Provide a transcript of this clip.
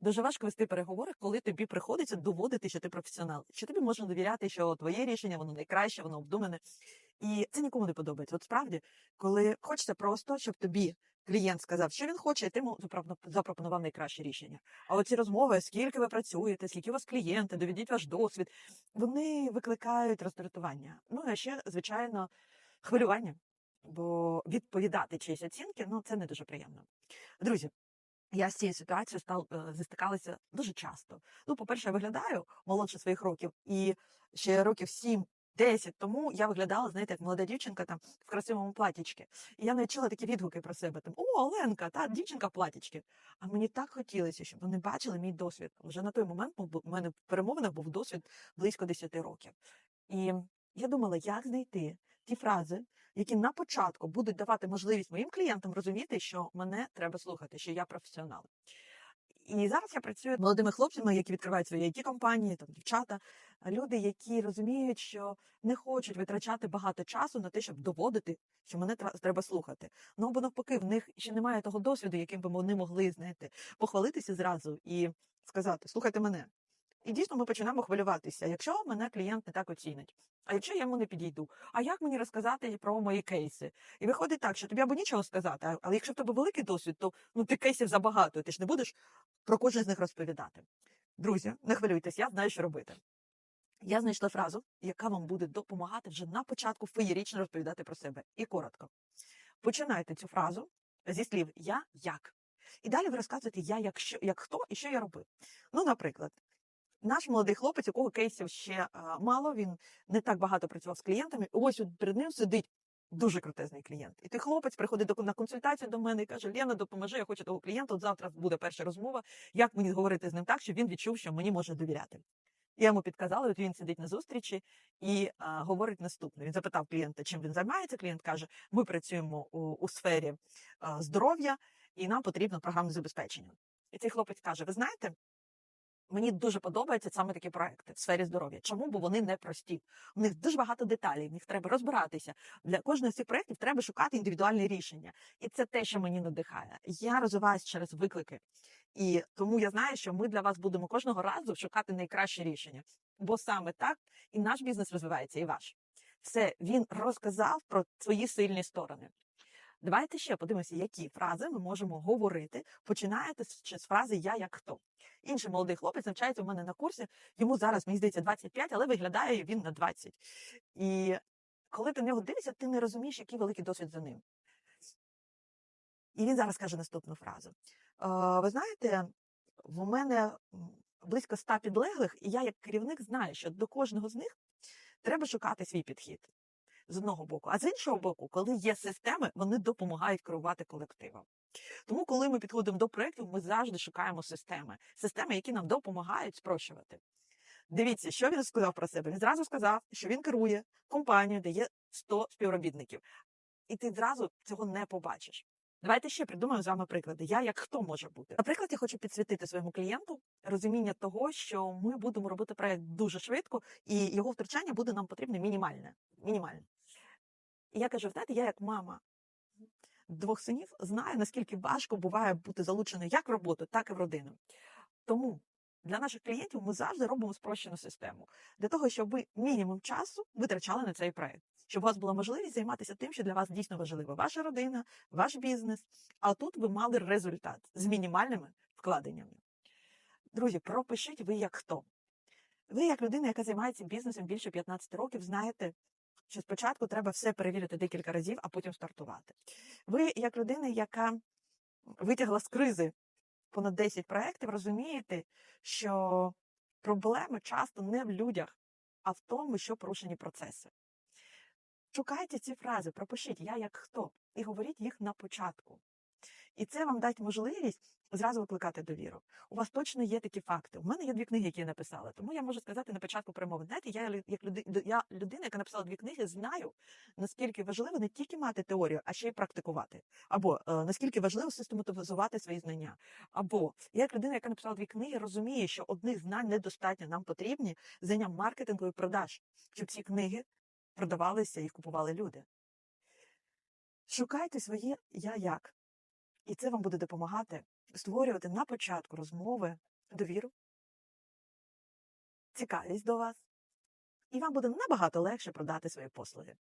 Дуже важко вести переговори, коли тобі приходиться доводити, що ти професіонал, що тобі можна довіряти, що твоє рішення воно найкраще, воно обдумане. І це нікому не подобається. От справді, коли хочеться просто, щоб тобі клієнт сказав, що він хоче, ти йому запропонував найкраще рішення. А оці розмови, скільки ви працюєте, скільки у вас клієнти, доведіть ваш досвід, вони викликають роздратування. Ну а ще, звичайно, хвилювання. Бо відповідати чиїсь оцінки, ну це не дуже приємно. Друзі, я з цією ситуацією став е, зістикалася дуже часто. Ну, по-перше, я виглядаю молодше своїх років, і ще років 7-10 тому я виглядала, знаєте, як молода дівчинка там в красивому платічці. І я навіть чула такі відгуки про себе: там О, Оленка, та дівчинка в платічці. А мені так хотілося, щоб вони бачили мій досвід. Вже на той момент у мене в перемовинах був досвід близько 10 років. І я думала, як знайти ті фрази, які на початку будуть давати можливість моїм клієнтам розуміти, що мене треба слухати, що я професіонал. І зараз я працюю з молодими хлопцями, які відкривають свої it компанії, там дівчата, люди, які розуміють, що не хочуть витрачати багато часу на те, щоб доводити, що мене треба слухати. Ну або навпаки, в них ще немає того досвіду, яким би вони могли знаєте, похвалитися зразу і сказати: слухайте мене. І дійсно ми починаємо хвилюватися, якщо мене клієнт не так оцінить. А якщо я йому не підійду, а як мені розказати про мої кейси? І виходить так, що тобі або нічого сказати, але якщо в тебе великий досвід, то ну ти кейсів забагато, ти ж не будеш про кожен з них розповідати. Друзі, не хвилюйтесь, я знаю, що робити. Я знайшла фразу, яка вам буде допомагати вже на початку феєрично розповідати про себе. І коротко. Починайте цю фразу зі слів Я як. І далі ви розказуєте Я як що, як хто і що я робив. Ну, наприклад, наш молодий хлопець, у кого кейсів ще мало, він не так багато працював з клієнтами. Ось перед ним сидить дуже крутезний клієнт. І той хлопець приходить на консультацію до мене і каже: Лена, допоможи, я хочу того клієнта. От завтра буде перша розмова. Як мені говорити з ним так, щоб він відчув, що мені може довіряти? Я йому підказала, от він сидить на зустрічі і а, говорить наступне. Він запитав клієнта, чим він займається. Клієнт каже: Ми працюємо у, у сфері здоров'я, і нам потрібно програмне забезпечення. І цей хлопець каже: Ви знаєте, Мені дуже подобаються саме такі проекти в сфері здоров'я. Чому? Бо вони не прості. У них дуже багато деталей, в них треба розбиратися. Для кожного з цих проєктів треба шукати індивідуальне рішення. І це те, що мені надихає. Я розвиваюся через виклики. І тому я знаю, що ми для вас будемо кожного разу шукати найкраще рішення. Бо саме так і наш бізнес розвивається, і ваш. Все, він розказав про свої сильні сторони. Давайте ще подивимося, які фрази ми можемо говорити. Починаєте з фрази Я як хто. Інший молодий хлопець навчається у мене на курсі. Йому зараз, мені здається, 25, але виглядає він на 20. І коли ти на нього дивишся, ти не розумієш, який великий досвід за ним. І він зараз каже наступну фразу: «Е, Ви знаєте, в мене близько 100 підлеглих, і я, як керівник, знаю, що до кожного з них треба шукати свій підхід з одного боку. А з іншого боку, коли є системи, вони допомагають керувати колективом. Тому, коли ми підходимо до проєктів, ми завжди шукаємо системи, системи, які нам допомагають спрощувати. Дивіться, що він сказав про себе. Він зразу сказав, що він керує компанією, де є 100 співробітників, і ти зразу цього не побачиш. Давайте ще придумаємо з вами приклади. Я як хто може бути. Наприклад, я хочу підсвітити своєму клієнту розуміння того, що ми будемо робити проект дуже швидко, і його втручання буде нам потрібне мінімальне. мінімальне. І я кажу: знаєте, я як мама двох синів знаю, наскільки важко буває бути залученою як в роботу, так і в родину. Тому для наших клієнтів ми завжди робимо спрощену систему для того, щоб ви мінімум часу витрачали на цей проект, щоб у вас була можливість займатися тим, що для вас дійсно важливо: ваша родина, ваш бізнес. А тут ви мали результат з мінімальними вкладеннями. Друзі, пропишіть ви як хто. Ви, як людина, яка займається бізнесом більше 15 років, знаєте, що спочатку треба все перевірити декілька разів, а потім стартувати. Ви, як людина, яка витягла з кризи понад 10 проєктів, розумієте, що проблеми часто не в людях, а в тому, що порушені процеси. Шукайте ці фрази, пропишіть я як хто, і говоріть їх на початку. І це вам дасть можливість зразу викликати довіру. У вас точно є такі факти. У мене є дві книги, які я написала. Тому я можу сказати на початку промови. Знаєте, я як люди, я людина, яка написала дві книги, знаю, наскільки важливо не тільки мати теорію, а ще й практикувати. Або е, наскільки важливо систематизувати свої знання. Або я як людина, яка написала дві книги, розумію, що одних знань недостатньо. Нам потрібні знання маркетингу і продаж, щоб ці книги продавалися і купували люди. Шукайте своє я як. І це вам буде допомагати створювати на початку розмови довіру, цікавість до вас, і вам буде набагато легше продати свої послуги.